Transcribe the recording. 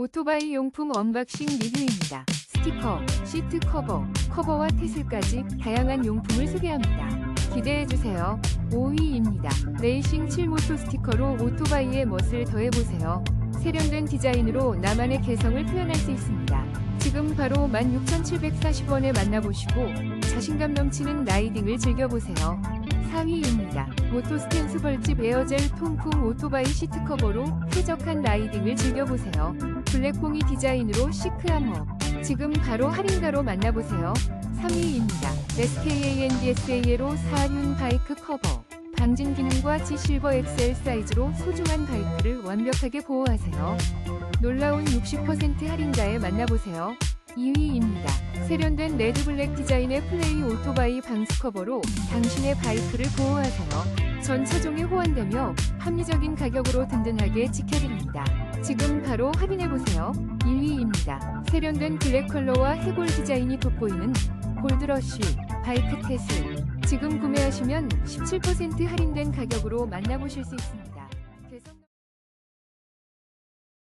오토바이 용품 언박싱 리뷰입니다. 스티커, 시트 커버, 커버와 테슬까지 다양한 용품을 소개합니다. 기대해주세요. 5위입니다. 레이싱 7모토 스티커로 오토바이의 멋을 더해보세요. 세련된 디자인으로 나만의 개성을 표현할 수 있습니다. 지금 바로 16,740원에 만나보시고 자신감 넘치는 라이딩을 즐겨보세요. 4위입니다. 모토스탠스 벌집 에어젤 통풍 오토바이 시트 커버로 쾌적한 라이딩을 즐겨보세요. 블랙봉이 디자인으로 시크한 업. 지금 바로 할인가로 만나보세요. 3위입니다. SKANDSA로 4륜 바이크 커버. 방진 기능과 G 실버 XL 사이즈로 소중한 바이크를 완벽하게 보호하세요. 놀라운 60% 할인가에 만나보세요. 2위입니다. 세련된 레드 블랙 디자인의 플레이 오토바이 방수 커버로 당신의 바이크를 보호하세요. 전 차종에 호환되며 합리적인 가격으로 든든하게 지켜드립니다. 지금 바로 확인해보세요. 1위입니다. 세련된 블랙 컬러와 해골 디자인이 돋보이는 골드러쉬 바이크 테슬. 지금 구매하시면 17% 할인된 가격으로 만나보실 수 있습니다.